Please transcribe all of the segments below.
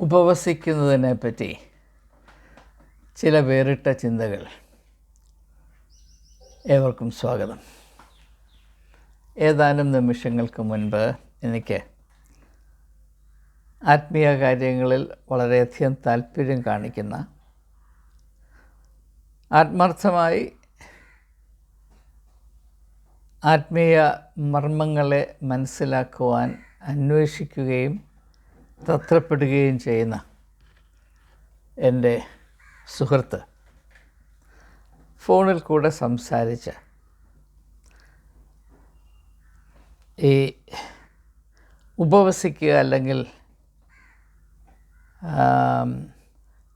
ഉപവസിക്കുന്നതിനെ പറ്റി ചില വേറിട്ട ചിന്തകൾ ഏവർക്കും സ്വാഗതം. ഏതാനും നിമിഷങ്ങൾക്ക് മുൻപ് എനിക്ക് ആത്മീയ കാര്യങ്ങളിൽ വളരെയധികം താല്പര്യം കാണിക്കുന്ന ആത്മാർത്ഥമായി ആത്മീയ മർമ്മങ്ങളെ മനസ്സിലാക്കുവാൻ അന്വേഷിക്കുകയും തത്രപ്പെടുകയും ചെയ്യുന്ന എന്റെ സുഹൃത്ത് ഫോണിൽ കൂടെ സംസാരിച്ച് ഈ ഉപവസിക്കുക അല്ലെങ്കിൽ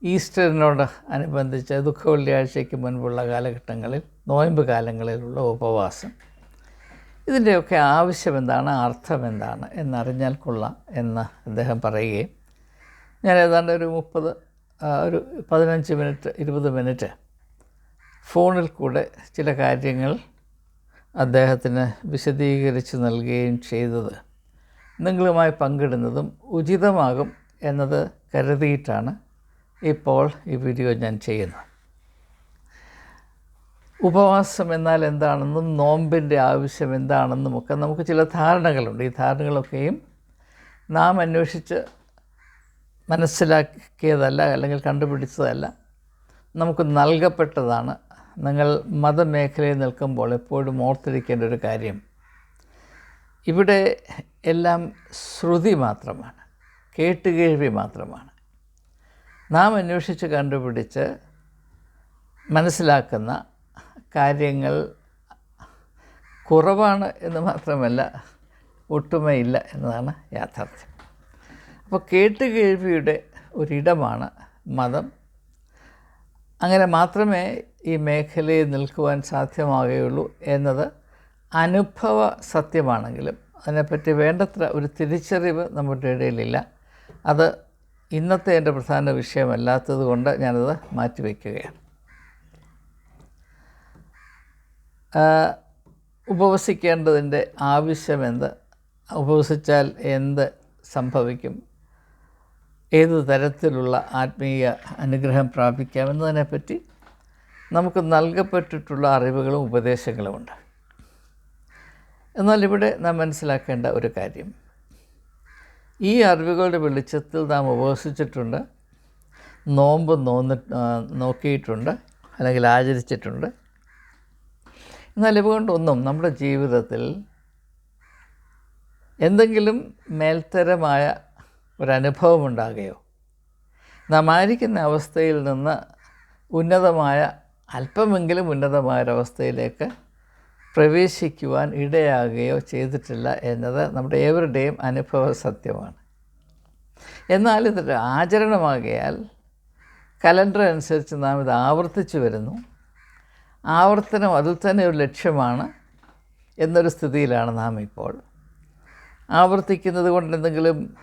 ഈസ്റ്ററിനോട് അനുബന്ധിച്ച് ദുഃഖ വെള്ളിയാഴ്ചയ്ക്ക് മുൻപുള്ള കാലഘട്ടങ്ങളിൽ നോയമ്പ് കാലങ്ങളിലുള്ള ഉപവാസം ഇതിന്റെയൊക്കെ ആവശ്യം എന്താണ് അർത്ഥം എന്താണ് എന്നറിഞ്ഞാൽ കൊള്ളാം എന്ന് അദ്ദേഹം പറയുകയും ഞാൻ ഏതാണ്ട് ഒരു മുപ്പത് ഒരു പതിനഞ്ച് മിനിറ്റ് ഇരുപത് മിനിറ്റ് ഫോണിൽ കൂടെ ചില കാര്യങ്ങൾ അദ്ദേഹത്തിന് വിശദീകരിച്ച് നൽകുകയും ചെയ്തത്. നിങ്ങളുമായി പങ്കിടുന്നതും ഉചിതമാകും എന്നത് കരുതിയിട്ടാണ് ഇപ്പോൾ ഈ വീഡിയോ ഞാൻ ചെയ്യുന്നത്. ഉപവാസം എന്നാൽ എന്താണെന്നും നോമ്പിന്റെ ആവശ്യം എന്താണെന്നും ഒക്കെ നമുക്ക് ചില ധാരണകളുണ്ട്. ഈ ധാരണകളൊക്കെയും നാം അന്വേഷിച്ച് മനസ്സിലാക്കിയതല്ല അല്ലെങ്കിൽ കണ്ടുപിടിച്ചതല്ല നമുക്ക് നൽകപ്പെട്ടതാണ്. നിങ്ങൾ മതമേഖലയിൽ നിൽക്കുമ്പോൾ എപ്പോഴും ഓർത്തിരിക്കേണ്ട ഒരു കാര്യം ഇവിടെ എല്ലാം ശ്രുതി മാത്രമാണ് കേട്ടുകേഴ്വി മാത്രമാണ്. നാം അന്വേഷിച്ച് കണ്ടുപിടിച്ച് മനസ്സിലാക്കുന്ന കാര്യങ്ങൾ കുറവാണ് എന്ന് മാത്രമല്ല ഒട്ടുമയില്ല എന്നതാണ് യാഥാർത്ഥ്യം. അപ്പോൾ കേട്ടുകേഴ്വിയുടെ ഒരിടമാണ് മതം. അങ്ങനെ മാത്രമേ ഈ മേഖലയിൽ നിൽക്കുവാൻ സാധ്യമാകുകയുള്ളൂ എന്നത് അനുഭവ സത്യമാണെങ്കിലും അതിനെപ്പറ്റി വേണ്ടത്ര ഒരു തിരിച്ചറിവ് നമ്മുടെ ഇടയിലില്ല. അത് ഇന്നത്തെ എന്റെ പ്രധാന വിഷയമല്ലാത്തത് കൊണ്ട് ഞാനത് മാറ്റിവെക്കുകയാണ് ആ, ഉപവസിക്കേണ്ടതിന്റെ ആവശ്യമെന്ത്? ഉപവസിച്ചാൽ എന്ത് സംഭവിക്കും? ഏത് തരത്തിലുള്ള ആത്മീയ അനുഗ്രഹം പ്രാപിക്കാമെന്നതിനെപ്പറ്റി നമുക്ക് നൽകപ്പെട്ടിട്ടുള്ള അറിവുകളും ഉപദേശങ്ങളുമുണ്ട്. എന്നാൽ ഇവിടെ നാം മനസ്സിലാക്കേണ്ട ഒരു കാര്യം. ഈ അറിവുകളുടെ വെളിച്ചത്തിൽ നാം ഉപവസിച്ചിട്ടുണ്ട് നോമ്പ് നോന്നി നോക്കിയിട്ടുണ്ട് അല്ലെങ്കിൽ ആചരിച്ചിട്ടുണ്ട്. എന്നാൽ ഇവകൊണ്ടൊന്നും നമ്മുടെ ജീവിതത്തിൽ എന്തെങ്കിലും മേൽത്തരമായ ഒരനുഭവം ഉണ്ടാകുകയോ നാം ആയിരിക്കുന്ന അവസ്ഥയിൽ നിന്ന് ഉന്നതമായ അല്പമെങ്കിലും ഉന്നതമായൊരവസ്ഥയിലേക്ക് പ്രവേശിക്കുവാൻ ഇടയാകുകയോ ചെയ്തിട്ടില്ല എന്നത് നമ്മുടെ ഏവരുടെയും അനുഭവ സത്യമാണ്. എന്നാൽ ഇതൊരു ആചരണമാകിയാൽ കലണ്ടർ അനുസരിച്ച് നാം ഇത് ആവർത്തിച്ചു വരുന്നു. ആവർത്തനം അതിൽ തന്നെ ഒരു ലക്ഷ്യമാണ് എന്നൊരു സ്ഥിതിയിലാണ് നാം ഇപ്പോൾ. ആവർത്തിക്കുന്നത് കൊണ്ട് എന്തെങ്കിലും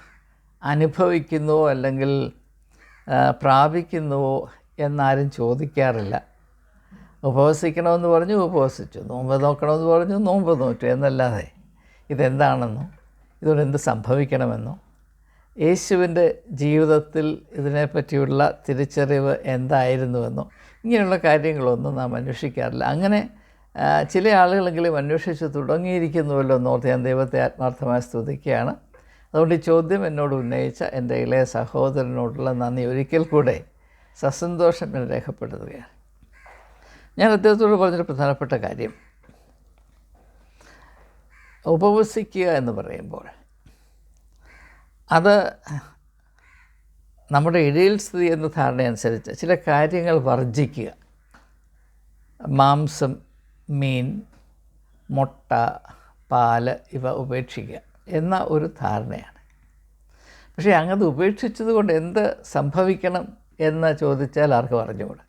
അനുഭവിക്കുന്നുവോ അല്ലെങ്കിൽ പ്രാപിക്കുന്നുവോ എന്നാരും ചോദിക്കാറില്ല. ഉപവസിക്കണമെന്ന് പറഞ്ഞു ഉപവസിച്ചു. നോമ്പ് നോക്കണമെന്ന് പറഞ്ഞു നോമ്പ് നോറ്റു എന്നല്ലാതെ ഇതെന്താണെന്നോ ഇതുകൊണ്ട് എന്ത് സംഭവിക്കണമെന്നോ യേശുവിന്റെ ജീവിതത്തിൽ ഇതിനെപ്പറ്റിയുള്ള തിരിച്ചറിവ് എന്തായിരുന്നുവെന്നോ ഇങ്ങനെയുള്ള കാര്യങ്ങളൊന്നും നാം അന്വേഷിക്കാറില്ല. അങ്ങനെ ചില ആളുകളെങ്കിലും അന്വേഷിച്ച് തുടങ്ങിയിരിക്കുന്നുവല്ലോ എന്നോർത്ത് ഞാൻ ദൈവത്തെ ആത്മാർത്ഥമായി സ്തുതിക്കുകയാണ്. അതുകൊണ്ട് ഈ ചോദ്യം എന്നോട് ഉന്നയിച്ച എന്റെ ഇളയ സഹോദരനോടുള്ള നന്ദി ഒരിക്കൽ കൂടെ സസന്തോഷം ഞാൻ രേഖപ്പെടുത്തുകയാണ്. ഞാൻ അദ്ദേഹത്തോട് പറഞ്ഞൊരു പ്രധാനപ്പെട്ട കാര്യം. ഉപവസിക്കുക എന്ന് പറയുമ്പോൾ അത് നമ്മുടെ ഇടയിൽ സ്ഥിതി എന്ന ധാരണയനുസരിച്ച് ചില കാര്യങ്ങൾ വർജിക്കുക മാംസം മീൻ മുട്ട പാൽ ഇവ ഉപേക്ഷിക്കുക എന്ന ഒരു ധാരണയാണ്. പക്ഷേ അങ്ങനെ ഉപേക്ഷിച്ചത് കൊണ്ട് എന്ത് സംഭവിക്കണം എന്ന് ചോദിച്ചാൽ ആർക്കും അറിഞ്ഞുകൂടാ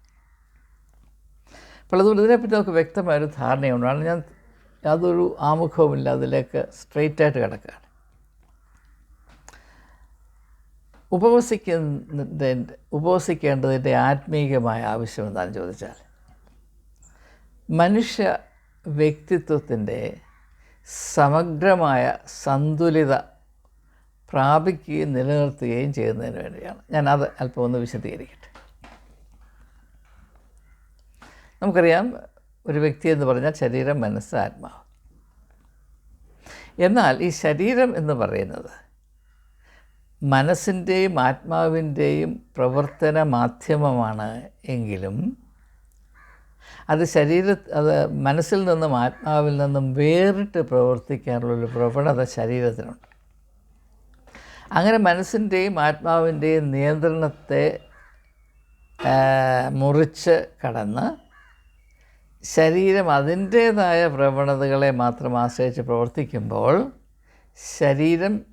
അപ്പോൾ അതുകൊണ്ട് ഇതിനെപ്പറ്റി നമുക്ക് വ്യക്തമായൊരു ധാരണയുണ്ടാണ് ഞാൻ യാതൊരു ആമുഖവുമില്ല അതിലേക്ക് സ്ട്രെയിറ്റായിട്ട് കിടക്കുകയാണ്. ഉപവസിക്കുന്നതിന്റെ ഉപവസിക്കേണ്ടതിന്റെ ആത്മീയമായ ആവശ്യം എന്താണെന്ന് ചോദിച്ചാൽ മനുഷ്യ വ്യക്തിത്വത്തിന്റെ സമഗ്രമായ സന്തുലിത പ്രാപിക്കുകയും നിലനിർത്തുകയും ചെയ്യുന്നതിന് വേണ്ടിയാണ്. ഞാൻ അത് അല്പം ഒന്ന് വിശദീകരിക്കട്ടെ. നമുക്കറിയാം ഒരു വ്യക്തി എന്ന് പറഞ്ഞാൽ ശരീരം മനസ്സ് ആത്മാവ്. എന്നാൽ ഈ ശരീരം എന്ന് പറയുന്നത് മനസ്സിന്റെയും ആത്മാവിന്റെയും പ്രവർത്തന മാധ്യമമാണ് എങ്കിലും അത് ശരീര അത് മനസ്സിൽ നിന്നും ആത്മാവിൽ നിന്നും വേറിട്ട് പ്രവർത്തിക്കാനുള്ളൊരു പ്രവണത ശരീരത്തിനുണ്ട്. അങ്ങനെ മനസ്സിന്റെയും ആത്മാവിന്റെയും നിയന്ത്രണത്തെ മുറിച്ച് കടന്ന് ശരീരം അതിന്റേതായ പ്രവണതകളെ മാത്രം ആശ്രയിച്ച് പ്രവർത്തിക്കുമ്പോൾ ശരീരം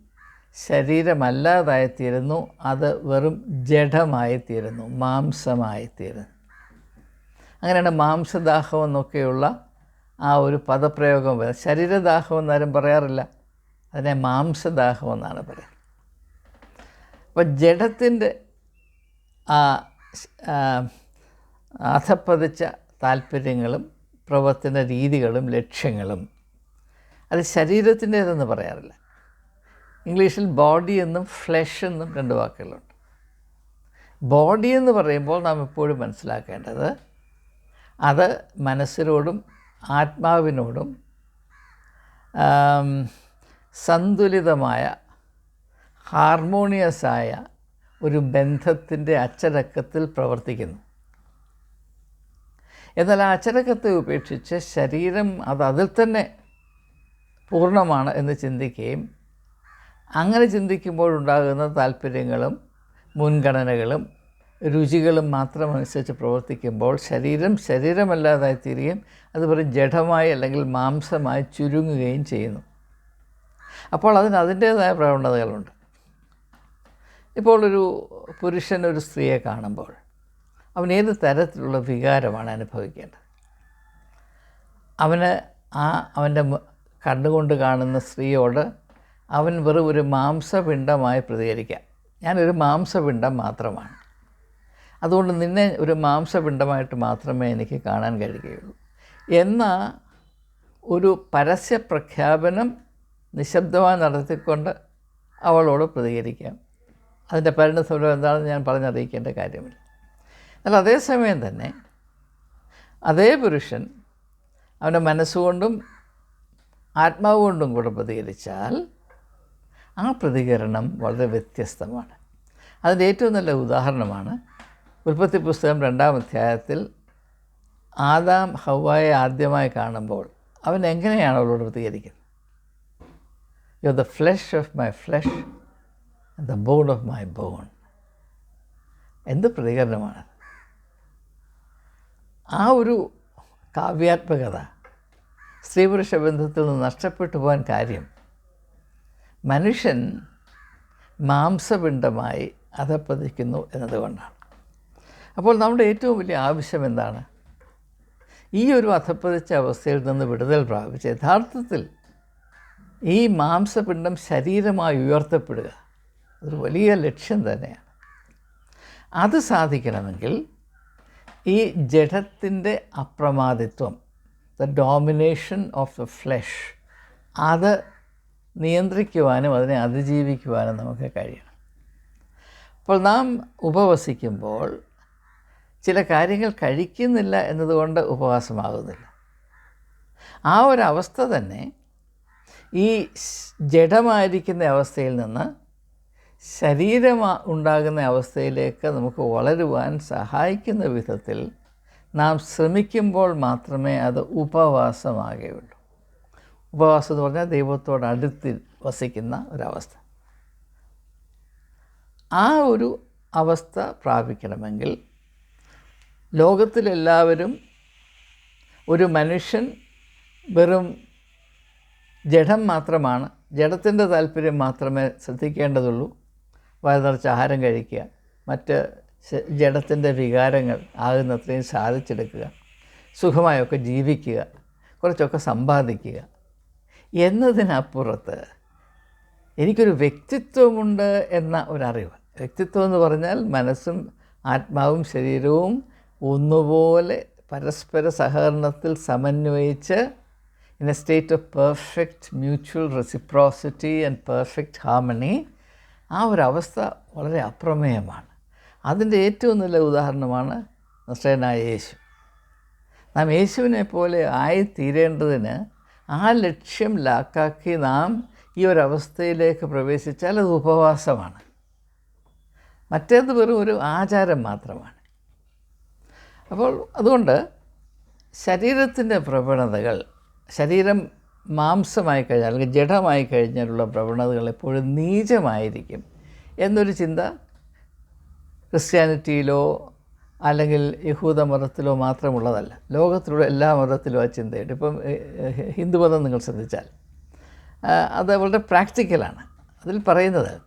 ശരീരമല്ലാതായിത്തീരുന്നു. അത് വെറും ജഡമായിത്തീരുന്നു. മാംസമായിത്തീരുന്നു. അങ്ങനെയാണ് മാംസദാഹം എന്നൊക്കെയുള്ള ആ ഒരു പദപ്രയോഗം വരുന്നത്. ശരീരദാഹം എന്നാരും പറയാറില്ല. അതിനെ മാംസദാഹം എന്നാണ് പറയുന്നത്. അപ്പോൾ ജഡത്തിന്റെ ആ അധപ്പതിച്ച താല്പര്യങ്ങളും പ്രവർത്തന രീതികളും ലക്ഷ്യങ്ങളും അത് ശരീരത്തിന്റേതെന്ന് പറയാറില്ല. ഇംഗ്ലീഷിൽ ബോഡി എന്നും ഫ്ലഷ് എന്നും രണ്ട് വാക്കുകളുണ്ട്. ബോഡി എന്ന് പറയുമ്പോൾ നാം എപ്പോഴും മനസ്സിലാക്കേണ്ടത് അത് മനസ്സിനോടും ആത്മാവിനോടും സന്തുലിതമായ ഹാർമോണിയസായ ഒരു ബന്ധത്തിന്റെ അച്ചടക്കത്തിൽ പ്രവർത്തിക്കുന്നു. എന്നാൽ ആ അച്ചടക്കത്തെ ഉപേക്ഷിച്ച് ശരീരം അത് അതിൽ തന്നെ പൂർണമാണ് എന്ന് ചിന്തിക്കുകയും അങ്ങനെ ചിന്തിക്കുമ്പോഴുണ്ടാകുന്ന താല്പര്യങ്ങളും മുൻഗണനകളും രുചികളും മാത്രം അനുസരിച്ച് പ്രവർത്തിക്കുമ്പോൾ ശരീരം ശരീരമല്ലാതായി തീരുകയും അതുപോലെ ജഡമായി അല്ലെങ്കിൽ മാംസമായി ചുരുങ്ങുകയും ചെയ്യുന്നു. അപ്പോൾ അതിന് അതിന്റേതായ പ്രവണതകളുണ്ട്. ഇപ്പോൾ ഒരു പുരുഷൻ ഒരു സ്ത്രീയെ കാണുമ്പോൾ അവൻ ഏത് തരത്തിലുള്ള വികാരമാണ് അനുഭവിക്കേണ്ടത്? അവന് ആ അവന്റെ കണ്ണുകൊണ്ട് കാണുന്ന സ്ത്രീയോട് അവൻ വെറും ഒരു മാംസപിണ്ഡമായി പ്രതികരിക്കാം. ഞാനൊരു മാംസപിണ്ഡം മാത്രമാണ്. അതുകൊണ്ട് നിന്നെ ഒരു മാംസപിണ്ഡമായിട്ട് മാത്രമേ എനിക്ക് കാണാൻ കഴിയുകയുള്ളൂ. എന്ന ഒരു പരസ്യ പ്രഖ്യാപനം നിശബ്ദമായി നടത്തിക്കൊണ്ട് അവളോട് പ്രതികരിക്കാം. അതിന്റെ പരിണതഫലം എന്താണെന്ന് ഞാൻ പറഞ്ഞറിയിക്കേണ്ട കാര്യമില്ല. എന്നാൽ അതേസമയം തന്നെ അതേ പുരുഷൻ അവന്റെ മനസ്സുകൊണ്ടും ആത്മാവ് കൊണ്ടും കൂടെ പ്രതികരിച്ചാൽ ആ പ്രതികരണം വളരെ വ്യത്യസ്തമാണ്. അതിന്റെ ഏറ്റവും നല്ല ഉദാഹരണമാണ് ഉൽപ്പത്തി പുസ്തകം രണ്ടാം അധ്യായത്തിൽ ആദാം ഹവായെ ആദ്യമായി കാണുമ്പോൾ അവൻ എങ്ങനെയാണ് അവളോട് പ്രതികരിക്കുന്നത്? You the flesh of my flesh the bone of my bone എന്ത് പ്രതികരണമാണ്? ആ ഒരു കാവ്യാത്മകത സ്ത്രീപുരുഷ ബന്ധത്തിൽ നിന്ന് നഷ്ടപ്പെട്ടു പോകാൻ കാര്യം മനുഷ്യൻ മാംസപിണ്ഡമായി അധപ്പതിക്കുന്നു എന്നതുകൊണ്ടാണ്. അപ്പോൾ നമ്മുടെ ഏറ്റവും വലിയ ആവശ്യം എന്താണ്? ഈ ഒരു അധപ്പതിച്ച അവസ്ഥയിൽ നിന്ന് വിടുതൽ പ്രാപിച്ച് യഥാർത്ഥത്തിൽ ഈ മാംസപിണ്ഡം ശരീരമായി ഉയർത്തപ്പെടുക അതൊരു വലിയ ലക്ഷ്യം തന്നെയാണ്. അത് സാധിക്കണമെങ്കിൽ ഈ ജഡത്തിന്റെ അപ്രമാദിത്വം the domination of the flesh അത് നിയന്ത്രിക്കുവാനും അതിനെ അതിജീവിക്കുവാനും നമുക്ക് കഴിയണം. അപ്പോൾ നാം ഉപവസിക്കുമ്പോൾ ചില കാര്യങ്ങൾ കഴിക്കുന്നില്ല എന്നതുകൊണ്ട് ഉപവാസമാകുന്നില്ല. ആ ഒരു അവസ്ഥ തന്നെ ഈ ജഡമായിരിക്കുന്ന അവസ്ഥയിൽ നിന്ന് ശരീരം ഉണ്ടാകുന്ന അവസ്ഥയിലേക്ക് നമുക്ക് വളരുവാൻ സഹായിക്കുന്ന വിധത്തിൽ നാം ശ്രമിക്കുമ്പോൾ മാത്രമേ അത് ഉപവാസമാകുകയുള്ളൂ. ഉപവാസം എന്ന് പറഞ്ഞാൽ ദൈവത്തോട് അടുത്ത് വസിക്കുന്ന ഒരവസ്ഥ. ആ ഒരു അവസ്ഥ പ്രാപിക്കണമെങ്കിൽ ലോകത്തിലെല്ലാവരും ഒരു മനുഷ്യൻ വെറും ജഡം മാത്രമാണ് ജഡത്തിന്റെ താല്പര്യം മാത്രമേ ശ്രദ്ധിക്കേണ്ടതുള്ളൂ. വയറിറച്ച് ആഹാരം കഴിക്കുക മറ്റ് ജഡത്തിന്റെ വികാരങ്ങൾ ആകുന്നത്രയും സാധിച്ചെടുക്കുക സുഖമായൊക്കെ ജീവിക്കുക കുറച്ചൊക്കെ സമ്പാദിക്കുക. എന്നതിനപ്പുറത്ത് എനിക്കൊരു വ്യക്തിത്വമുണ്ട് എന്ന ഒരറിവ്. വ്യക്തിത്വം എന്ന് പറഞ്ഞാൽ മനസ്സും ആത്മാവും ശരീരവും ഒന്നുപോലെ പരസ്പര സഹകരണത്തിൽ സമന്വയിച്ച് in a state of perfect mutual reciprocity and perfect harmony ആ ഒരു അവസ്ഥ വളരെ അപ്രമേയമാണ്. അതിന്റെ ഏറ്റവും നല്ല ഉദാഹരണമാണ് നസ്രനായ യേശു. നാം യേശുവിനെ പോലെ ആയിത്തീരേണ്ടതിന് ആ ലക്ഷ്യം ലാക്കാക്കി നാം ഈ ഒരവസ്ഥയിലേക്ക് പ്രവേശിച്ചാൽ അത് ഉപവാസമാണ്. മറ്റേത് വെറും ഒരു ആചാരം മാത്രമാണ്. അപ്പോൾ അതുകൊണ്ട് ശരീരത്തിന്റെ പ്രവണതകൾ ശരീരം മാംസമായി കഴിഞ്ഞാൽ അല്ലെങ്കിൽ ജഡമായി കഴിഞ്ഞാലുള്ള പ്രവണതകൾ എപ്പോഴും നീചമായിരിക്കും എന്നൊരു ചിന്ത ക്രിസ്ത്യാനിറ്റിയിലോ അല്ലെങ്കിൽ യഹൂദ മതത്തിലോ മാത്രമുള്ളതല്ല. ലോകത്തിലുള്ള എല്ലാ മതത്തിലും ആ ചിന്തയുണ്ട്. ഇപ്പം ഹിന്ദു മതം നിങ്ങൾ ശ്രദ്ധിച്ചാൽ. അത് വളരെ പ്രാക്ടിക്കലാണ്. അതിൽ പറയുന്നത്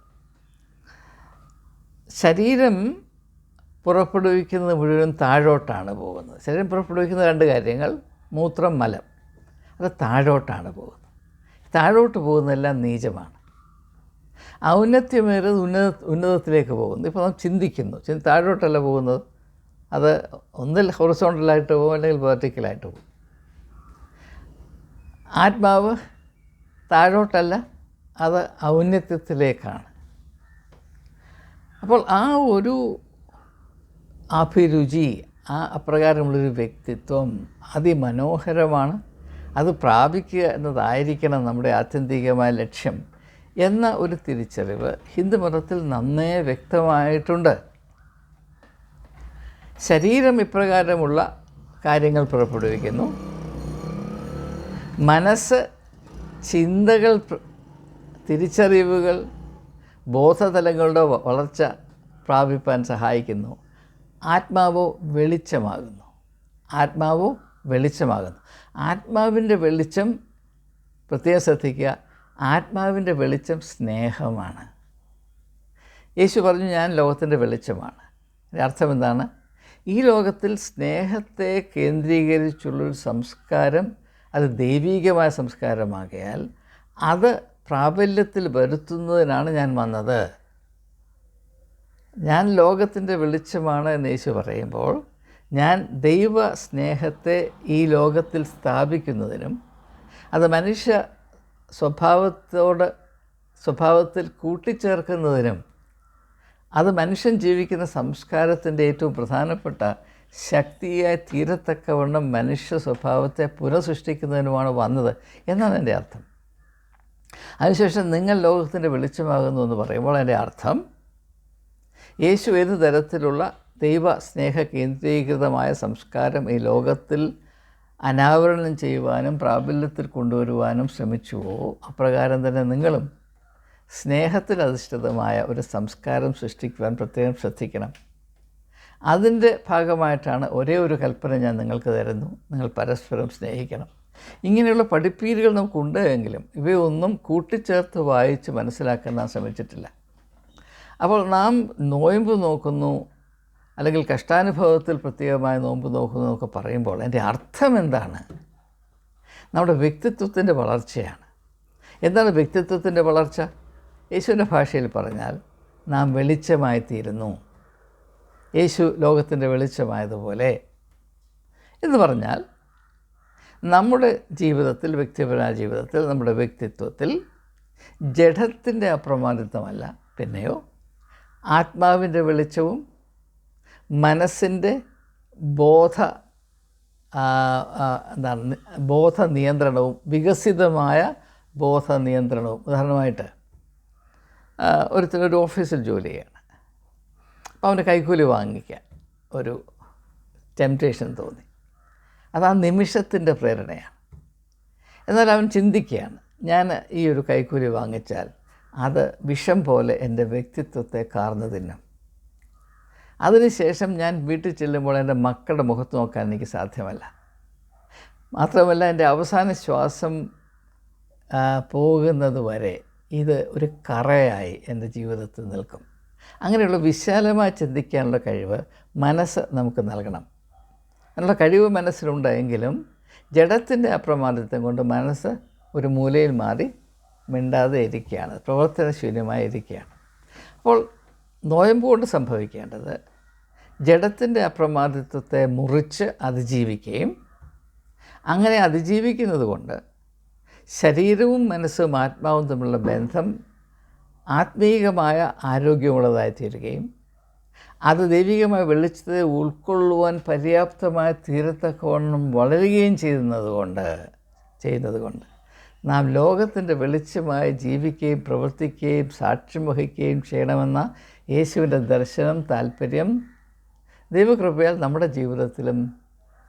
ശരീരം പുറപ്പെടുവിക്കുന്നത് മുഴുവൻ താഴോട്ടാണ് പോകുന്നത്. ശരീരം പുറപ്പെടുവിക്കുന്ന രണ്ട് കാര്യങ്ങൾ മൂത്രം മലം. അത് താഴോട്ടാണ് പോകുന്നത്. താഴോട്ട് പോകുന്നതെല്ലാം നീചമാണ്. ഔന്നത്യമേറിയത് ഉന്നത ഉന്നതത്തിലേക്ക് പോകുന്നു. ഇപ്പോൾ നാം ചിന്തിക്കുന്നു ചിന്ത താഴോട്ടല്ല പോകുന്നത്. അത് ഒന്നിൽ ഹൊറിസോണ്ടലായിട്ട് പോകും അല്ലെങ്കിൽ വെർട്ടിക്കലായിട്ട് പോകും. ആത്മാവ് താഴോട്ടല്ല അത് ഔന്നത്യത്തിലേക്കാണ്. അപ്പോൾ ആ ഒരു അഭിരുചി ആ അപ്രകാരമുള്ളൊരു വ്യക്തിത്വം അതിമനോഹരമാണ്. അത് പ്രാപിക്കുക എന്നതായിരിക്കണം നമ്മുടെ ആത്യന്തികമായ ലക്ഷ്യം എന്ന ഒരു തിരിച്ചറിവ് ഹിന്ദുമതത്തിൽ നന്നേ വ്യക്തമായിട്ടുണ്ട്. ശരീരം ഇപ്രകാരമുള്ള കാര്യങ്ങൾ പുറപ്പെടുവിക്കുന്നു. മനസ്സ് ചിന്തകൾ തിരിച്ചറിവുകൾ ബോധതലങ്ങളുടെ വളർച്ച പ്രാപിപ്പാൻ സഹായിക്കുന്നു. ആത്മാവോ വെളിച്ചമാകുന്നു. ആത്മാവോ വെളിച്ചമാകുന്നു. ആത്മാവിന്റെ വെളിച്ചം പ്രത്യേകം ശ്രദ്ധിക്കുക ആത്മാവിന്റെ വെളിച്ചം സ്നേഹമാണ്. യേശു പറഞ്ഞു ഞാൻ ലോകത്തിന്റെ വെളിച്ചമാണ്. അർത്ഥം എന്താണ്? ഈ ലോകത്തിൽ സ്നേഹത്തെ കേന്ദ്രീകരിച്ചുള്ളൊരു സംസ്കാരം അത് ദൈവീകമായ സംസ്കാരമാകയാൽ അത് പ്രാബല്യത്തിൽ വരുത്തുന്നതിനാണ് ഞാൻ വന്നത്. ഞാൻ ലോകത്തിന്റെ വെളിച്ചമാണ് എന്ന് യേശു പറയുമ്പോൾ ഞാൻ ദൈവ സ്നേഹത്തെ ഈ ലോകത്തിൽ സ്ഥാപിക്കുന്നതിനും അത് മനുഷ്യ സ്വഭാവത്തോട് സ്വഭാവത്തിൽ കൂട്ടിച്ചേർക്കുന്നതിനും അത് മനുഷ്യൻ ജീവിക്കുന്ന സംസ്കാരത്തിന്റെ ഏറ്റവും പ്രധാനപ്പെട്ട ശക്തിയായി തീരത്തക്കവണ്ണം മനുഷ്യ സ്വഭാവത്തെ പുനഃസൃഷ്ടിക്കുന്നതിനുമാണ് വന്നത് എന്നാണ് എന്റെ അർത്ഥം. അതിനുശേഷം നിങ്ങൾ ലോകത്തിന്റെ വെളിച്ചമാകുന്നു എന്ന് പറയുമ്പോൾ എന്റെ അർത്ഥം യേശു ഏത് തരത്തിലുള്ള ദൈവ സ്നേഹ കേന്ദ്രീകൃതമായ സംസ്കാരം ഈ ലോകത്തിൽ അനാവരണം ചെയ്യുവാനും പ്രാബല്യത്തിൽ കൊണ്ടുവരുവാനും ശ്രമിച്ചുവോ? അപ്രകാരം തന്നെ നിങ്ങളും സ്നേഹത്തിൽ അധിഷ്ഠിതമായ ഒരു സംസ്കാരം സൃഷ്ടിക്കുവാൻ പ്രത്യേകം ശ്രദ്ധിക്കണം. അതിന്റെ ഭാഗമായിട്ടാണ് ഒരേ ഒരു കൽപ്പന ഞാൻ നിങ്ങൾക്ക് തരുന്നു. നിങ്ങൾ പരസ്പരം സ്നേഹിക്കണം. ഇങ്ങനെയുള്ള പഠിപ്പീരുകൾ നമുക്കുണ്ട് എങ്കിലും ഇവയൊന്നും കൂട്ടിച്ചേർത്ത് വായിച്ച് മനസ്സിലാക്കാൻ നാം ശ്രമിച്ചിട്ടില്ല. അപ്പോൾ നാം നോയമ്പ് നോക്കുന്നു അല്ലെങ്കിൽ കഷ്ടാനുഭവത്തിൽ പ്രത്യേകമായ നോമ്പ് നോക്കുന്നു എന്നൊക്കെ പറയുമ്പോൾ എന്റെ അർത്ഥം എന്താണ്? നമ്മുടെ വ്യക്തിത്വത്തിന്റെ വളർച്ചയാണ്. എന്താണ് വ്യക്തിത്വത്തിന്റെ വളർച്ച? യേശുവിന്റെ ഭാഷയിൽ പറഞ്ഞാൽ നാം വെളിച്ചമായി തീരുന്നു യേശു ലോകത്തിന്റെ വെളിച്ചമായതുപോലെ എന്ന് പറഞ്ഞാൽ നമ്മുടെ ജീവിതത്തിൽ വ്യക്തിപരമായ ജീവിതത്തിൽ നമ്മുടെ വ്യക്തിത്വത്തിൽ ജഡത്തിന്റെ അപ്രമാദിത്വമല്ല. പിന്നെയോ ആത്മാവിന്റെ വെളിച്ചവും മനസ്സിന്റെ ബോധ എന്താണ് ബോധ നിയന്ത്രണവും വികസിതമായ ബോധ നിയന്ത്രണവും. ഉദാഹരണമായിട്ട് ഒരുത്തർ ഒരു ഓഫീസിൽ ജോലി ചെയ്യണം. അപ്പോൾ അവന്റെ കൈക്കൂലി വാങ്ങിക്കാൻ ഒരു ടെംപ്റ്റേഷൻ തോന്നി. അത് ആ നിമിഷത്തിന്റെ പ്രേരണയാണ്. എന്നാൽ അവൻ ചിന്തിക്കുകയാണ് ഞാൻ ഈ ഒരു കൈക്കൂലി വാങ്ങിച്ചാൽ അത് വിഷം പോലെ എന്റെ വ്യക്തിത്വത്തെ കാർന്നു തിന്നും. അതിനുശേഷം ഞാൻ വീട്ടിൽ ചെല്ലുമ്പോൾ എന്റെ മക്കളുടെ മുഖത്ത് നോക്കാൻ എനിക്ക് സാധ്യമല്ല. മാത്രമല്ല എന്റെ അവസാന ശ്വാസം പോകുന്നത് വരെ ഇത് ഒരു കറയായി എന്റെ ജീവിതത്തിൽ നിൽക്കും. അങ്ങനെയുള്ള വിശാലമായി ചിന്തിക്കാനുള്ള കഴിവ് മനസ്സ് നമുക്ക് നൽകണം. അതിനുള്ള കഴിവ് മനസ്സിലുണ്ടെങ്കിലും ജഡത്തിന്റെ അപ്രമാദിത്വം കൊണ്ട് മനസ്സ് ഒരു മൂലയിൽ മാറി മിണ്ടാതെ ഇരിക്കുകയാണ് പ്രവർത്തനശൂന്യമായി ഇരിക്കുകയാണ്. അപ്പോൾ നോയമ്പ് കൊണ്ട് സംഭവിക്കേണ്ടത് ജഡത്തിന്റെ അപ്രമാദിത്വത്തെ മുറിച്ച് അതിജീവിക്കുകയും അങ്ങനെ അതിജീവിക്കുന്നത് കൊണ്ട് ശരീരവും മനസ്സും ആത്മാവും തമ്മിലുള്ള ബന്ധം ആത്മീയമായ ആരോഗ്യമുള്ളതായി തീരുകയും അത് ദൈവികമായ വെളിച്ചത്തെ ഉൾക്കൊള്ളുവാൻ പര്യാപ്തമായ തീരത്തക്കവണ്ണം വളരുകയും ചെയ്യുന്നതുകൊണ്ട് ചെയ്യുന്നതുകൊണ്ട് നാം ലോകത്തിന്റെ വെളിച്ചമായി ജീവിക്കുകയും പ്രവർത്തിക്കുകയും സാക്ഷ്യം വഹിക്കുകയും ചെയ്യണമെന്ന യേശുവിന്റെ ദർശനം താല്പര്യം ദൈവകൃപയാൽ നമ്മുടെ ജീവിതത്തിലും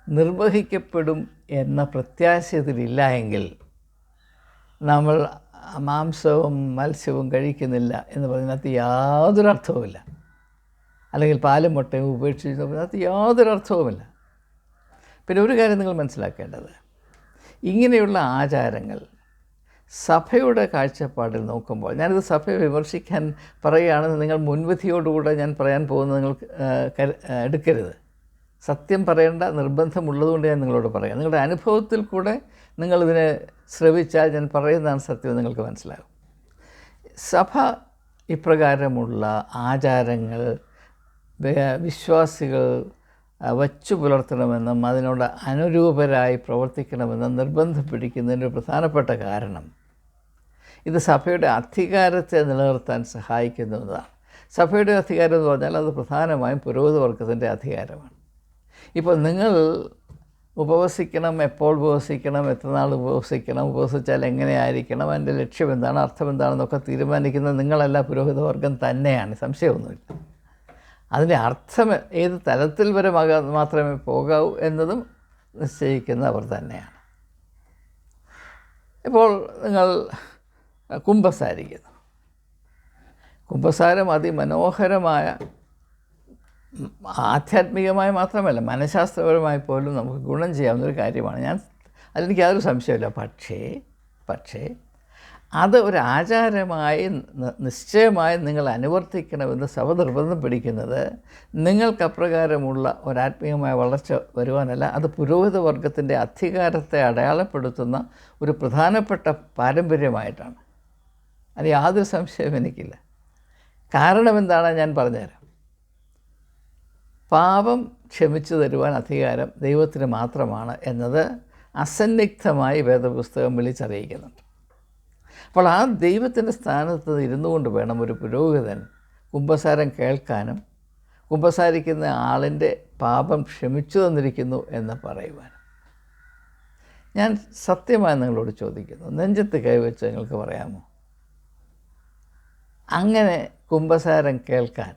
നിർവഹിക്കപ്പെടും എന്ന പ്രത്യാശയത്തിലില്ല എങ്കിൽ നമ്മൾ മാംസവും മത്സ്യവും കഴിക്കുന്നില്ല എന്ന് പറയുന്നതിനകത്ത് യാതൊരു അർത്ഥവുമില്ല. അല്ലെങ്കിൽ പാലും മുട്ടയും ഉപേക്ഷിച്ച് അതിനകത്ത് യാതൊരു അർത്ഥവുമില്ല. പിന്നെ ഒരു കാര്യം നിങ്ങൾ മനസ്സിലാക്കേണ്ടത്. ഇങ്ങനെയുള്ള ആചാരങ്ങൾ സഭയുടെ കാഴ്ചപ്പാടിൽ നോക്കുമ്പോൾ ഞാനിത് സഭയെ വിമർശിക്കാൻ പറയുകയാണെന്ന് നിങ്ങൾ മുൻവിധിയോടുകൂടെ ഞാൻ പറയാൻ പോകുന്നത് നിങ്ങൾ എടുക്കരുത്. സത്യം പറയേണ്ട നിർബന്ധമുള്ളതുകൊണ്ട് ഞാൻ നിങ്ങളോട് പറയാം. നിങ്ങളുടെ അനുഭവത്തിൽ കൂടെ നിങ്ങളിതിനെ ശ്രവിച്ചാൽ ഞാൻ പറയുന്നതാണ് സത്യം നിങ്ങൾക്ക് മനസ്സിലാകും. സഭ ഇപ്രകാരമുള്ള ആചാരങ്ങൾ വിശ്വാസികൾ വച്ചു പുലർത്തണമെന്നും അതിനോട് അനുരൂപരായി പ്രവർത്തിക്കണമെന്നും നിർബന്ധം പിടിക്കുന്നതിന്റെ പ്രധാനപ്പെട്ട കാരണം ഇത് സഭയുടെ അധികാരത്തെ നിലനിർത്താൻ സഹായിക്കുന്നതാണ് സഭയുടെ അധികാരം എന്ന് പറഞ്ഞാൽ അത് പ്രധാനമായും പുരോഹിത വർഗത്തിന്റെ അധികാരമാണ്. ഇപ്പോൾ നിങ്ങൾ ഉപവസിക്കണം എപ്പോൾ ഉപവസിക്കണം എത്ര നാൾ ഉപവസിക്കണം ഉപവസിച്ചാൽ എങ്ങനെയായിരിക്കണം അതിന്റെ ലക്ഷ്യം എന്താണ് അർത്ഥം എന്താണെന്നൊക്കെ തീരുമാനിക്കുന്നത് നിങ്ങളല്ല പുരോഹിതവർഗം തന്നെയാണ് സംശയമൊന്നുമില്ല. അതിന്റെ അർത്ഥം ഏത് തലത്തിൽ വരെ മാത്രമേ പോകാവൂ എന്നതും നിശ്ചയിക്കുന്ന അവർ തന്നെയാണ്. ഇപ്പോൾ നിങ്ങൾ കുംഭസാരിക്കുന്നു. കുംഭസാരം അതിമനോഹരമായ ആധ്യാത്മികമായി മാത്രമല്ല മനഃശാസ്ത്രപരമായി പോലും നമുക്ക് ഗുണം ചെയ്യാവുന്ന ഒരു കാര്യമാണ്. ഞാൻ അതിലെനിക്ക് യാതൊരു സംശയമില്ല പക്ഷേ പക്ഷേ അത് ഒരു ആചാരമായി നിശ്ചയമായി നിങ്ങൾ അനുവർത്തിക്കണമെന്ന് സഭ നിർബന്ധം പിടിക്കുന്നത് നിങ്ങൾക്ക് അപ്രകാരമുള്ള ഒരാത്മീയമായ വളർച്ച വരുവാനല്ല അത് പുരോഹിത വർഗത്തിന്റെ അധികാരത്തെ അടയാളപ്പെടുത്തുന്ന ഒരു പ്രധാനപ്പെട്ട പാരമ്പര്യമായിട്ടാണ്. അത് യാതൊരു സംശയവും എനിക്കില്ല. കാരണം ഞാൻ പറഞ്ഞുതരാം. പാപം ക്ഷമിച്ചു തരുവാൻ അധികാരം ദൈവത്തിന് മാത്രമാണ് എന്നത് അസന്നിഗ്ധമായി വേദപുസ്തകം വിളിച്ചറിയിക്കുന്നുണ്ട്. അപ്പോൾ ആ ദൈവത്തിന്റെ സ്ഥാനത്ത് ഇരുന്നു കൊണ്ട് വേണം ഒരു പുരോഹിതൻ കുമ്പസാരം കേൾക്കാനും കുമ്പസാരിക്കുന്ന ആളിന്റെ പാപം ക്ഷമിച്ചു തന്നിരിക്കുന്നു എന്ന് പറയുവാനും. ഞാൻ സത്യമായി നിങ്ങളോട് ചോദിക്കുന്നു നെഞ്ചത്ത് കൈവച്ച് നിങ്ങൾക്ക് പറയാമോ? അങ്ങനെ കുമ്പസാരം കേൾക്കാൻ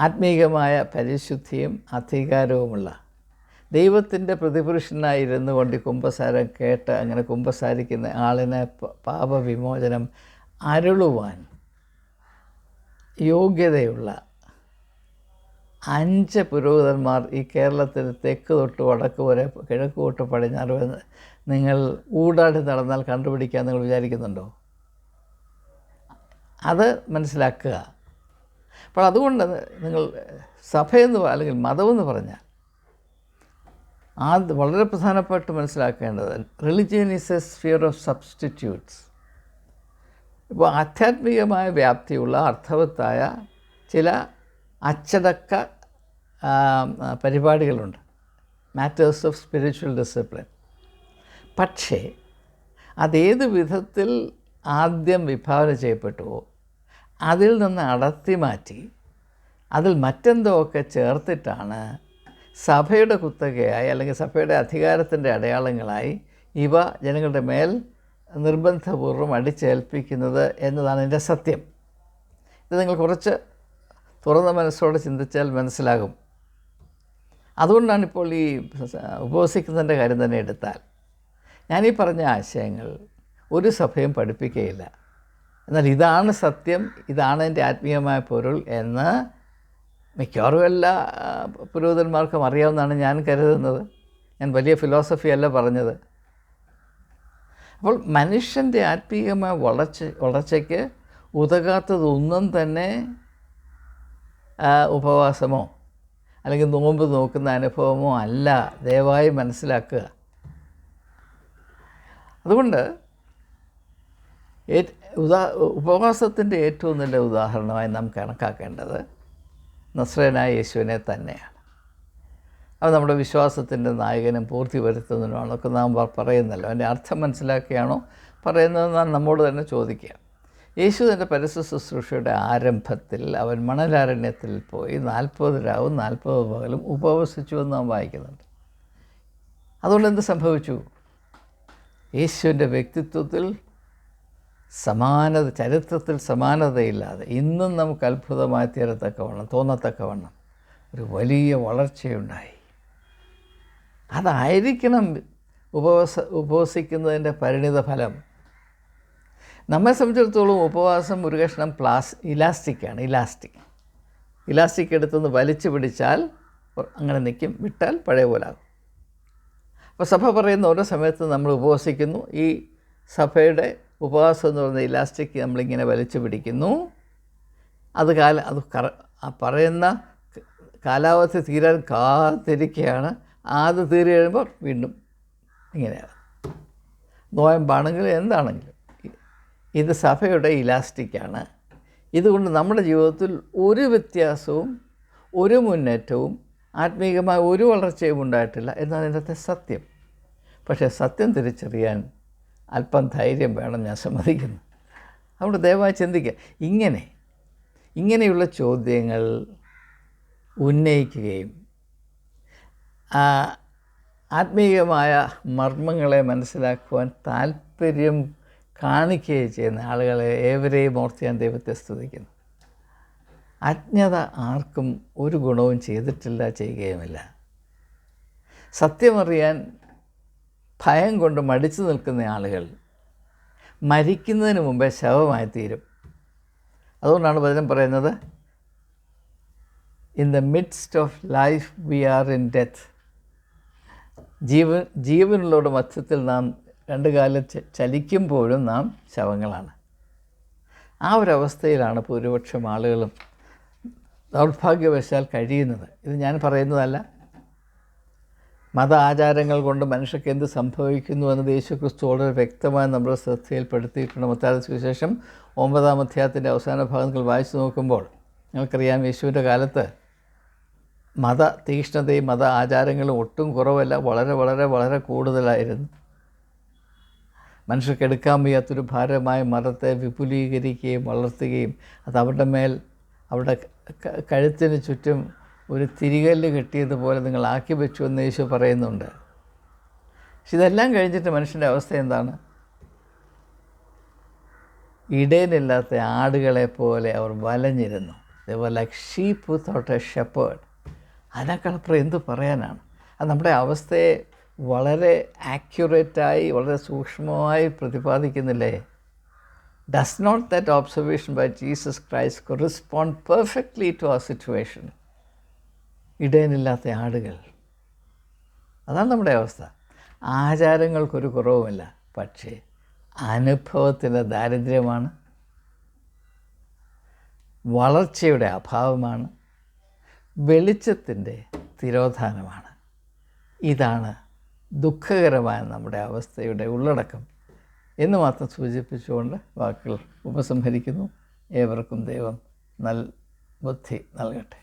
ആത്മീകമായ പരിശുദ്ധിയും അധികാരവുമുള്ള ദൈവത്തിന്റെ പ്രതിപുരുഷനായിരുന്നു കൊണ്ട് കുംഭസാരം കേട്ട് അങ്ങനെ കുംഭസാരിക്കുന്ന ആളിനെ പാപവിമോചനം അരുളുവാൻ യോഗ്യതയുള്ള അഞ്ച് പുരോഹിതന്മാർ ഈ കേരളത്തിൽ തെക്ക് തൊട്ട് വടക്ക് വരെ കിഴക്ക് തൊട്ട് പടിഞ്ഞാറ് വരെ നിങ്ങൾ ഊടാടി നടന്നാൽ കണ്ടുപിടിക്കാൻ നിങ്ങൾ വിചാരിക്കുന്നുണ്ടോ? അത് മനസ്സിലാക്കുക. അപ്പോൾ അതുകൊണ്ട് നിങ്ങൾ സഭയെന്ന് അല്ലെങ്കിൽ മതമെന്ന് പറഞ്ഞാൽ ആ വളരെ പ്രധാനപ്പെട്ട് മനസ്സിലാക്കേണ്ടത് religion is a sphere of substitutes ഇപ്പോൾ ആധ്യാത്മികമായ വ്യാപ്തിയുള്ള അർത്ഥവത്തായ ചില അച്ചടക്ക പരിപാടികളുണ്ട്. മാറ്റേഴ്സ് ഓഫ് സ്പിരിച്വൽ ഡിസിപ്ലിൻ പക്ഷേ അതേത് വിധത്തിൽ ആദ്യം വിഭാവന ചെയ്യപ്പെട്ടുവോ അതിൽ നിന്ന് അടർത്തി മാറ്റി അതിൽ മറ്റെന്തോ ഒക്കെ ചേർത്തിട്ടാണ് സഭയുടെ കുത്തകയായി അല്ലെങ്കിൽ സഭയുടെ അധികാരത്തിന്റെ അടയാളങ്ങളായി ഇവ ജനങ്ങളുടെ മേൽ നിർബന്ധപൂർവം അടിച്ചേൽപ്പിക്കുന്നത് എന്നതാണ് എന്റെ സത്യം. ഇത് നിങ്ങൾ കുറച്ച് തുറന്ന മനസ്സോടെ ചിന്തിച്ചാൽ മനസ്സിലാകും. അതുകൊണ്ടാണ് ഇപ്പോൾ ഈ ഉപവസിക്കുന്നതിന്റെ കാര്യം തന്നെ എടുത്താൽ. ഞാനീ പറഞ്ഞ ആശയങ്ങൾ ഒരു സഭയും പഠിപ്പിക്കുകയില്ല എന്നാൽ ഇതാണ് സത്യം ഇതാണ് എന്റെ ആത്മീയമായ പൊരുൾ എന്ന് മിക്കവാറും എല്ലാ പുരോഹിതന്മാർക്കും അറിയാവുന്നതാണ് ഞാൻ കരുതുന്നത്. ഞാൻ വലിയ ഫിലോസഫി അല്ല പറഞ്ഞത്. അപ്പോൾ മനുഷ്യന്റെ ആത്മീയമായ വളർച്ച വളർച്ചയ്ക്ക് ഉതകാത്തതൊന്നും തന്നെ ഉപവാസമോ അല്ലെങ്കിൽ നോമ്പ് നോക്കുന്ന അനുഭവമോ അല്ല. ദയവായി മനസ്സിലാക്കുക. അതുകൊണ്ട് ഉദാ ഉപവാസത്തിന്റെ ഏറ്റവും നല്ല ഉദാഹരണമായി നാം കണക്കാക്കേണ്ടത് നസ്രനായ യേശുവിനെ തന്നെയാണ്. അത് നമ്മുടെ വിശ്വാസത്തിന്റെ നായകനും പൂർത്തി വരുത്തുന്നതിനാണൊക്കെ നാം പറയുന്നല്ലോ. അതിന്റെ അർത്ഥം മനസ്സിലാക്കിയാണോ? പറയുന്നത് നാം നമ്മോട് തന്നെ ചോദിക്കുക യേശു തന്റെ പരസ്യ ശുശ്രൂഷയുടെ ആരംഭത്തിൽ അവൻ മണലാരണ്യത്തിൽ പോയി നാൽപ്പത് രാവും നാൽപ്പത് പകലും ഉപവസിച്ചു എന്ന് നാം വായിക്കുന്നുണ്ട്. അതുകൊണ്ട് എന്ത് സംഭവിച്ചു? യേശുവിന്റെ വ്യക്തിത്വത്തിൽ സമാനത ചരിത്രത്തിൽ സമാനതയില്ലാതെ ഇന്നും നമുക്ക് അത്ഭുതമായി തീരത്തക്കവണ്ണം തോന്നത്തക്കവണ്ണം ഒരു വലിയ വളർച്ചയുണ്ടായി. അതായിരിക്കണം ഉപവസ ഉപവസിക്കുന്നതിന്റെ പരിണിത ഫലം. നമ്മെ സംബന്ധിച്ചിടത്തോളം ഉപവാസം ഒരു കഷ്ണം പ്ലാസ് ഇലാസ്റ്റിക്കാണ് ഇലാസ്റ്റിക്. ഇലാസ്റ്റിക് എടുത്തുനിന്ന് വലിച്ചു പിടിച്ചാൽ അങ്ങനെ നിൽക്കും വിട്ടാൽ പഴയ പോലാകും അപ്പോൾ സഭ പറയുന്ന ഓരോ സമയത്ത് നമ്മൾ ഉപവസിക്കുന്നു. ഈ സഭയുടെ ഉപവാസം എന്ന് പറയുന്ന ഇലാസ്റ്റിക് നമ്മളിങ്ങനെ വലിച്ചു പിടിക്കുന്നു. അത് കാല അത് കറ പറയുന്ന കാലാവധി തീരാൻ കാത്തിരിക്കുകയാണ്. അത് തീരെ കഴിയുമ്പോൾ വീണ്ടും ഇങ്ങനെയാണ്. നോയമ്പാണെങ്കിലും എന്താണെങ്കിലും ഇത് സഭയുടെ ഇലാസ്റ്റിക്കാണ്. ഇതുകൊണ്ട് നമ്മുടെ ജീവിതത്തിൽ ഒരു വ്യത്യാസവും ഒരു മുന്നേറ്റവും ആത്മീകമായ ഒരു വളർച്ചയും ഉണ്ടായിട്ടില്ല എന്നാണ് ഇന്നത്തെ സത്യം. പക്ഷേ സത്യം തിരിച്ചറിയാൻ അല്പം ധൈര്യം വേണം ഞാൻ സമ്മതിക്കുന്നു. അതുകൊണ്ട് ദയവായി ചിന്തിക്കുക. ഇങ്ങനെ ഇങ്ങനെയുള്ള ചോദ്യങ്ങൾ ഉന്നയിക്കുകയും ആത്മീയമായ മർമ്മങ്ങളെ മനസ്സിലാക്കുവാൻ താല്പര്യം കാണിക്കുകയും ചെയ്യുന്ന ആളുകളെ ഏവരെയും ഓർത്ത് ഞാൻ ദൈവത്തെ സ്തുതിക്കുന്നു. അജ്ഞത ആർക്കും ഒരു ഗുണവും ചെയ്തിട്ടില്ല ചെയ്യുകയുമില്ല. സത്യമറിയാൻ ഭയം കൊണ്ട് മടിച്ചു നിൽക്കുന്ന ആളുകൾ മരിക്കുന്നതിന് മുമ്പേ ശവമായി തീരും. അതുകൊണ്ടാണ് വചനം പറയുന്നത് in the midst of life we are in death ജീവൻ ജീവനുള്ളവരുടെ മധ്യത്തിൽ നാം രണ്ട് കാലം ചലിക്കുമ്പോഴും നാം ശവങ്ങളാണ്. ആ ഒരവസ്ഥയിലാണ് ഭൂരിപക്ഷം ആളുകളും ദൗർഭാഗ്യവശാൽ കഴിയുന്നത്. ഇത് ഞാൻ പറയുന്നതല്ല മത ആചാരങ്ങൾ കൊണ്ട് മനുഷ്യർക്ക് എന്ത് സംഭവിക്കുന്നു എന്നത് യേശു ക്രിസ്തു വളരെ വ്യക്തമായി നമ്മുടെ ശ്രദ്ധയിൽപ്പെടുത്തിയിട്ടുണ്ട് മത്തായ സുവിശേഷം ഒമ്പതാം അധ്യായത്തിന്റെ അവസാന ഭാഗങ്ങൾ വായിച്ചു നോക്കുമ്പോൾ നിങ്ങൾക്കറിയാം യേശുവിന്റെ കാലത്ത് മത തീക്ഷ്ണതയും മത ആചാരങ്ങളും ഒട്ടും കുറവല്ല വളരെ വളരെ വളരെ കൂടുതലായിരുന്നു. മനുഷ്യർക്ക് എടുക്കാൻ വയ്യാത്തൊരു ഭാരമായ മതത്തെ വിപുലീകരിക്കുകയും വളർത്തുകയും അത് അവരുടെ മേൽ അവരുടെ കഴുത്തിന് ചുറ്റും ഒരു തിരികല്ല് കിട്ടിയതുപോലെ നിങ്ങൾ ആക്കി വെച്ചു എന്ന് യേശു പറയുന്നുണ്ട്. പക്ഷെ ഇതെല്ലാം കഴിഞ്ഞിട്ട് മനുഷ്യന്റെ അവസ്ഥ എന്താണ്? ഇടയിലില്ലാത്ത ആടുകളെ പോലെ അവർ വലഞ്ഞിരുന്നു. Like sheep without a shepherd അതിനേക്കാളപ്പുറം എന്ത് പറയാനാണ്? അത് നമ്മുടെ അവസ്ഥയെ വളരെ ആക്യുറേറ്റായി വളരെ സൂക്ഷ്മമായി പ്രതിപാദിക്കുന്നില്ലേ? Does not that observation by Jesus Christ correspond perfectly to a situation ഇടയനില്ലാത്ത ആടുകൾ. അതാണ് നമ്മുടെ അവസ്ഥ. ആചാരങ്ങൾക്കൊരു കുറവുമില്ല. പക്ഷേ അനുഭവത്തിന്റെ ദാരിദ്ര്യമാണ്. വളർച്ചയുടെ അഭാവമാണ്. വെളിച്ചത്തിന്റെ തിരോധാനമാണ്. ഇതാണ് ദുഃഖകരമായ നമ്മുടെ അവസ്ഥയുടെ ഉള്ളടക്കം എന്ന് മാത്രം സൂചിപ്പിച്ചുകൊണ്ട് വാക്കുകൾ ഉപസംഹരിക്കുന്നു. ഏവർക്കും ദൈവം നൽ ബുദ്ധി നൽകട്ടെ.